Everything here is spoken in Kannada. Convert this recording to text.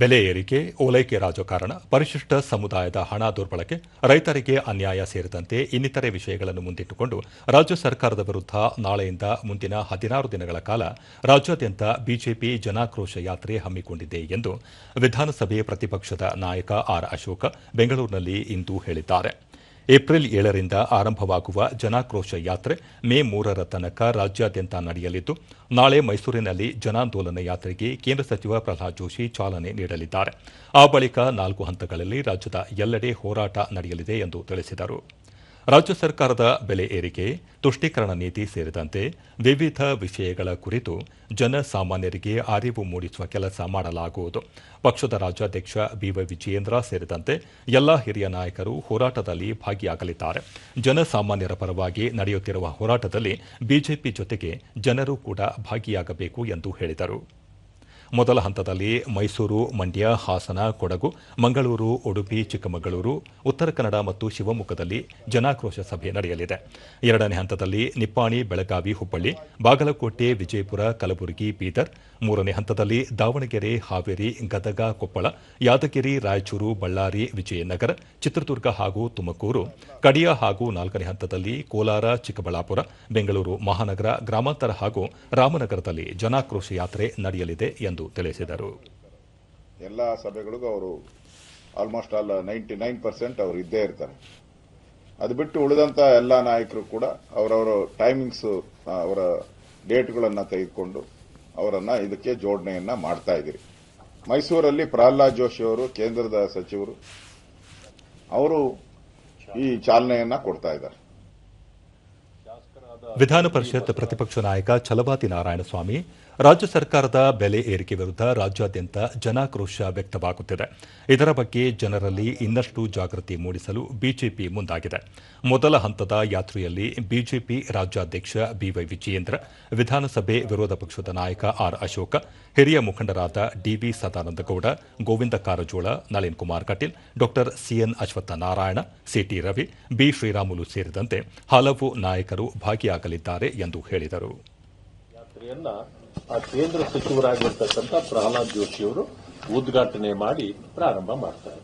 ಬೆಲೆ ಏರಿಕೆ, ಓಲೈಕೆ ರಾಜಕಾರಣ, ಪರಿಶಿಷ್ಟ ಸಮುದಾಯದ ಹಣ ದುರ್ಬಳಕೆ, ರೈತರಿಗೆ ಅನ್ಯಾಯ ಸೇರಿದಂತೆ ಇನ್ನಿತರೆ ವಿಷಯಗಳನ್ನು ಮುಂದಿಟ್ಟುಕೊಂಡು ರಾಜ್ಯ ಸರ್ಕಾರದ ವಿರುದ್ಧ ನಾಳೆಯಿಂದ ಮುಂದಿನ ಹದಿನಾರು ದಿನಗಳ ಕಾಲ ರಾಜ್ಯಾದ್ಯಂತ ಬಿಜೆಪಿ ಜನಾಕ್ರೋಶ ಯಾತ್ರೆ ಹಮ್ಮಿಕೊಂಡಿದೆ ಎಂದು ವಿಧಾನಸಭೆ ಪ್ರತಿಪಕ್ಷದ ನಾಯಕ ಆರ್ ಅಶೋಕ ಬೆಂಗಳೂರಿನಲ್ಲಿ ಇಂದು ಹೇಳಿದ್ದಾರೆ. ಏಪ್ರಿಲ್ ಏಳರಿಂದ ಆರಂಭವಾಗುವ ಜನಾಕ್ರೋಶ ಯಾತ್ರೆ ಮೇ ಮೂರರ ತನಕ ರಾಜ್ಯಾದ್ಯಂತ ನಡೆಯಲಿದ್ದು, ನಾಳೆ ಮೈಸೂರಿನಲ್ಲಿ ಜನಾಂದೋಲನ ಯಾತ್ರೆಗೆ ಕೇಂದ್ರ ಸಚಿವ ಪ್ರಹ್ಲಾದ್ ಜೋಶಿ ಚಾಲನೆ ನೀಡಲಿದ್ದಾರೆ. ಆ ಬಳಿಕ ನಾಲ್ಕು ಹಂತಗಳಲ್ಲಿ ರಾಜ್ಯದ ಎಲ್ಲೆಡೆ ಹೋರಾಟ ನಡೆಯಲಿದೆ ಎಂದು ತಿಳಿಸಿದರು. ರಾಜ್ಯ ಸರ್ಕಾರದ ಬೆಲೆ ಏರಿಕೆ, ತುಷ್ಟೀಕರಣ ನೀತಿ ಸೇರಿದಂತೆ ವಿವಿಧ ವಿಷಯಗಳ ಕುರಿತು ಜನಸಾಮಾನ್ಯರಿಗೆ ಅರಿವು ಮೂಡಿಸುವ ಕೆಲಸ ಮಾಡಲಾಗುವುದು. ಪಕ್ಷದ ರಾಜ್ಯಾಧ್ಯಕ್ಷ ಬಿವೈ ವಿಜಯೇಂದ್ರ ಸೇರಿದಂತೆ ಎಲ್ಲ ಹಿರಿಯ ನಾಯಕರು ಹೋರಾಟದಲ್ಲಿ ಭಾಗಿಯಾಗಲಿದ್ದಾರೆ. ಜನಸಾಮಾನ್ಯರ ಪರವಾಗಿ ನಡೆಯುತ್ತಿರುವ ಹೋರಾಟದಲ್ಲಿ ಬಿಜೆಪಿ ಜೊತೆಗೆ ಜನರು ಕೂಡ ಭಾಗಿಯಾಗಬೇಕು ಎಂದು ಹೇಳಿದರು. ಮೊದಲ ಹಂತದಲ್ಲಿ ಮೈಸೂರು, ಮಂಡ್ಯ, ಹಾಸನ, ಕೊಡಗು, ಮಂಗಳೂರು, ಉಡುಪಿ, ಚಿಕ್ಕಮಗಳೂರು, ಉತ್ತರ ಕನ್ನಡ ಮತ್ತು ಶಿವಮೊಗ್ಗದಲ್ಲಿ ಜನಾಕ್ರೋಶ ಸಭೆ ನಡೆಯಲಿದೆ. ಎರಡನೇ ಹಂತದಲ್ಲಿ ನಿಪ್ಪಾಣಿ, ಬೆಳಗಾವಿ, ಹುಬ್ಬಳ್ಳಿ, ಬಾಗಲಕೋಟೆ, ವಿಜಯಪುರ, ಕಲಬುರಗಿ, ಬೀದರ್. ಮೂರನೇ ಹಂತದಲ್ಲಿ ದಾವಣಗೆರೆ, ಹಾವೇರಿ, ಗದಗ, ಕೊಪ್ಪಳ, ಯಾದಗಿರಿ, ರಾಯಚೂರು, ಬಳ್ಳಾರಿ, ವಿಜಯನಗರ, ಚಿತ್ರದುರ್ಗ ಹಾಗೂ ತುಮಕೂರು. ಕಡಿಯ ಹಾಗೂ ನಾಲ್ಕನೇ ಹಂತದಲ್ಲಿ ಕೋಲಾರ, ಚಿಕ್ಕಬಳ್ಳಾಪುರ, ಬೆಂಗಳೂರು, ಮಹಾನಗರ, ಗ್ರಾಮಾಂತರ ಹಾಗೂ ರಾಮನಗರದಲ್ಲಿ ಜನಾಕ್ರೋಶ ಯಾತ್ರೆ ನಡೆಯಲಿದೆ ಎಂದು ತಿಳಿಸಿದರು. ಎಲ್ಲ ಸಭೆಗಳಿಗೂ ಅವರು almost all ninety nine percent ಅವರು ಇದ್ದೇ ಇರ್ತಾರೆ. ಅದು ಬಿಟ್ಟು ಉಳಿದಂತ ಎಲ್ಲ ನಾಯಕರು ಕೂಡ ಅವರವರ ಟೈಮಿಂಗ್ಸ್ ಅವರ ಡೇಟ್ಗಳನ್ನು ತೆಗೆದುಕೊಂಡು ಅವರನ್ನು ಇದಕ್ಕೆ ಜೋಡಣೆಯನ್ನ ಮಾಡ್ತಾ ಇದ್ದೀರಿ. ಮೈಸೂರಲ್ಲಿ ಪ್ರಹ್ಲಾದ್ ಜೋಶಿ ಅವರು ಕೇಂದ್ರದ ಸಚಿವರು ಅವರು ಈ ಚಾಲನೆಯನ್ನ ಕೊಡ್ತಾ ಇದ್ದಾರೆ. ವಿಧಾನ ಪರಿಷತ್ ಪ್ರತಿಪಕ್ಷ ನಾಯಕ ಛಲವಾತಿ ನಾರಾಯಣಸ್ವಾಮಿ ರಾಜ್ಯ ಸರ್ಕಾರದ ಬೆಲೆ ಏರಿಕೆ ವಿರುದ್ಧ ರಾಜ್ಯಾದ್ಯಂತ ಜನಾಕ್ರೋಶ ವ್ಯಕ್ತವಾಗುತ್ತಿದೆ. ಇದರ ಬಗ್ಗೆ ಜನರಲ್ಲಿ ಇನ್ನಷ್ಟು ಜಾಗೃತಿ ಮೂಡಿಸಲು ಬಿಜೆಪಿ ಮುಂದಾಗಿದೆ. ಮೊದಲ ಹಂತದ ಯಾತ್ರೆಯಲ್ಲಿ ಬಿಜೆಪಿ ರಾಜ್ಯಾಧ್ಯಕ್ಷ ಬಿವೈ ವಿಜಯೇಂದ್ರ, ವಿಧಾನಸಭೆ ವಿರೋಧ ಪಕ್ಷದ ನಾಯಕ ಆರ್ ಅಶೋಕ, ಹಿರಿಯ ಮುಖಂಡರಾದ ಡಿವಿ ಸದಾನಂದಗೌಡ, ಗೋವಿಂದ ಕಾರಜೋಳ, ನಳಿನ್ ಕುಮಾರ್ ಕಟೀಲ್ ಡಾ C N Ashwath Narayan C T Ravi, B Sriramulu ಸೇರಿದಂತೆ ಹಲವು ನಾಯಕರು ಭಾಗಿಯಾಗಲಿದ್ದಾರೆ ಎಂದು ಹೇಳಿದರು. ಯಾತ್ರೆಯನ್ನ ಆ ಕೇಂದ್ರ ಸಚಿವರಾಗಿರ್ತಕ್ಕಂಥ ಪ್ರಹ್ಲಾದ್ ಜೋಶಿ ಅವರು ಉದ್ಘಾಟನೆ ಮಾಡಿ ಪ್ರಾರಂಭ ಮಾಡ್ತಾರೆ.